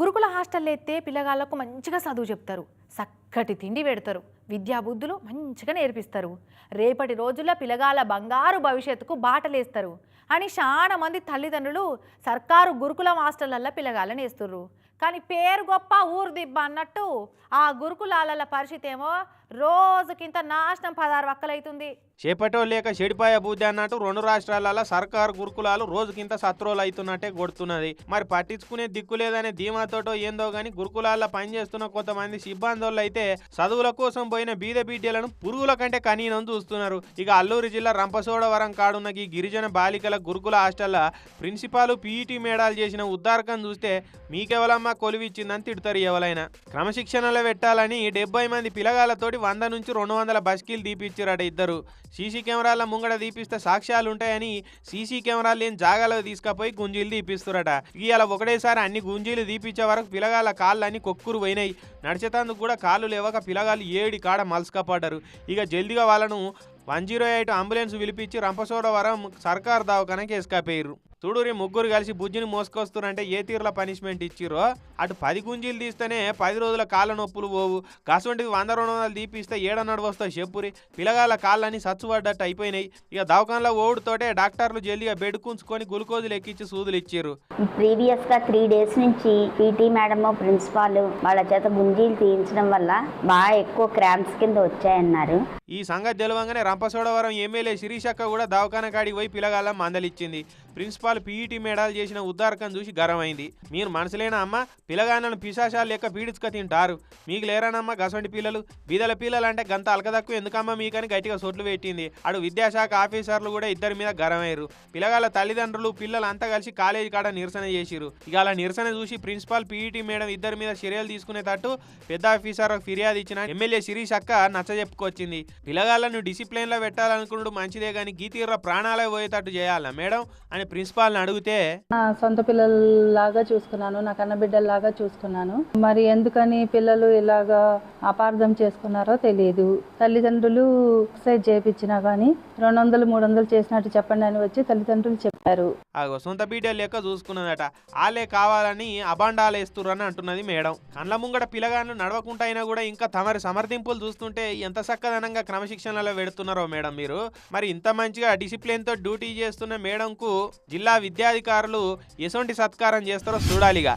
గురుకుల హాస్టల్లో ఎత్తే పిల్లగాళ్ళకు మంచిగా చదువు చెప్తారు. చక్కటి తిండి పెడతారు. విద్యా బుద్ధులు మంచిగా నేర్పిస్తారు. రేపటి రోజుల్లో పిల్లగాళ్ళ బంగారు భవిష్యత్తుకు బాటలేస్తారు అని చాలా మంది తల్లిదండ్రులు సర్కారు గురుకులం హాస్టళ్ళలో పిల్లగాళ్ళని వేస్తుర్రు కానీ పేరు గొప్ప ఊరు దిబ్బ అన్నట్టు ఆ గురుకులాల పరిస్థితి ఏమో రోజుకింత నాశనం పదహారు వక్కలైతుంది చేపటో లేక చెడిపాయ బుద్ధి అన్నట్టు రెండు రాష్ట్రాలలో సర్కారు గురుకులాలు రోజుకింత సత్రోలు అవుతున్నట్టే కొడుతున్నది మరి పట్టించుకునే దిక్కు లేదనే ధీమాతోటో ఏందో గాని గురుకులాల్లో పనిచేస్తున్న కొంతమంది సిబ్బందులు అయితే చదువుల కోసం పోయి పోయిన బీద బిడ్డలను పురుగుల కంటే కనీనం చూస్తున్నారు. ఇక అల్లూరు జిల్లా రంపసోడవరం కాడున్న ఈ గిరిజన బాలికల గురుకుల హాస్టల్ ప్రిన్సిపాల్ పీఈటీ మేడాలు చేసిన ఉద్దారకం చూస్తే మీకెవలమ్మా కొలువిచ్చిందని తిడతారు ఎవరైనా క్రమశిక్షణలో పెట్టాలని డెబ్బై మంది పిల్లగాళ్ళతోటి వంద నుంచి రెండు వందల బస్కీలు తీపిచ్చారట ఇద్దరు. సీసీ కెమెరాల ముంగడ తీపిస్తే సాక్ష్యాలు ఉంటాయని సీసీ కెమెరాలు లేని జాగాలో తీసుకుపోయి గుంజీలు తీపిస్తురట ఇలా ఒకటేసారి అన్ని గుంజీలు తీపిచ్చే వరకు పిల్లగాళ్ళ కాళ్ళు అన్ని కొక్కురు పోయినాయి. నడిచేతందుకు కూడా కాళ్ళు లేవక పిల్లగాళ్ళు ఏడి కాడ మలసుకపడ్డారు ఇక జల్దిగా వాళ్ళను వన్ జీరో ఎయిట్ అంబులెన్స్ పిలిపించి రంపసోడవరం సర్కార్ దవాఖానకి ఎస్కాపోయారు చూడురి ముగ్గురు కలిసి బుజ్జిని మోసుకొస్తున్నారంటే ఏ తీరుల పనిష్మెంట్ ఇచ్చిరో అటు పది గుంజీలు తీస్తేనే పది రోజుల కాళ్ళ నొప్పులు పోవు. కసంటిది వంద రెండు వందలు తీపిస్తే ఏడన్నాడు వస్తాయి చెప్పురి? పిల్లగాళ్ళ కాళ్ళని సచ్చుపడ్డట్టు అయిపోయినాయి. ఇక దవాఖానలో ఓడుతోటే డాక్టర్లు జల్దిగా బెడ్ కుంచుకొని గ్లూకోజులు ఎక్కించి సూదులు ఇచ్చారు ప్రీవియస్గా త్రీ డేస్ నుంచి పీటీ మేడం ప్రిన్సిపాల్ వాళ్ళ చేత గుంజీలు తీయించడం వల్ల బాగా ఎక్కువ క్రాంప్స్ కింద వచ్చాయన్నారు. ఈ సంగతి తెలవంగానే రంపసోడవరం ఎమ్మెల్యే శిరీషక్క కూడా దవాఖాన కాడికి పోయి పిల్లగాళ్ళ మందలిచ్చింది. ప్రిన్సిపాల్ పీఈటీ మేడాలు చేసిన ఉద్దారకం చూసి గర్వమైంది. మీరు మనసులేనా అమ్మ? పిల్లగాళ్ళను పిశాశాలు లెక్క పీడించుక తింటారు. మీకు లేరానమ్మా గసంటి పిల్లలు? బీదల పిల్లలు అంటే గంత అలకదక్కు ఎందుకమ్మా మీకని గట్టిగా సొట్లు పెట్టింది. అడు విద్యాశాఖ ఆఫీసర్లు కూడా ఇద్దరి మీద గర్వమయ్యారు. పిల్లగాళ్ళ తల్లిదండ్రులు పిల్లలు అంతా కలిసి కాలేజీ కాడ నిరసన చేసిరు ఇక అలా నిరసన చూసి ప్రిన్సిపాల్ పీఈటీ మేడం ఇద్దరి మీద చర్యలు తీసుకునేటట్టు పెద్ద ఆఫీసర్ ఫిర్యాదు ఇచ్చిన ఎమ్మెల్యే శిరీష్ అక్క నచ్చ చెప్పుకొచ్చింది పిల్లగాళ్ళను డిసిప్లిన్లో పెట్టాలనుకున్నాడు మంచిదే కానీ గీతీర్ర ప్రాణాలే పోయేటట్టు చేయాలా మేడం? అని ప్రిన్సిపాల్ని అడిగితే నా సొంత పిల్లల్లాగా చూసుకున్నాను నా కన్న బిడ్డల్లాగా చూసుకున్నాను. మరి ఎందుకని పిల్లలు ఇలాగా అపార్థం చేసుకున్నారో తెలియదు. తల్లిదండ్రులు ఎక్సైజ్ చేయించినా కానీ రెండు వందలు మూడు వందలు చేసినట్టు చెప్పండి అని వచ్చి తల్లిదండ్రులు సొంత బిడ్డ లెక్క చూసుకున్నదట. వాళ్ళే కావాలని అబాండాలు వేస్తుర్రని అంటున్నది మేడం. కండ్ల ముంగడ పిల్లగాళ్ళు నడవకుండా అయినా కూడా ఇంకా తమరి సమర్థింపులు చూస్తుంటే ఎంత చక్కదనంగా క్రమశిక్షణలో పెడుతున్నారో మేడం మీరు. మరి ఇంత మంచిగా డిసిప్లిన్తో డ్యూటీ చేస్తున్న మేడంకు జిల్లా విద్యాధికారులు ఎటువంటి సత్కారం చేస్తారో చూడాలిగా.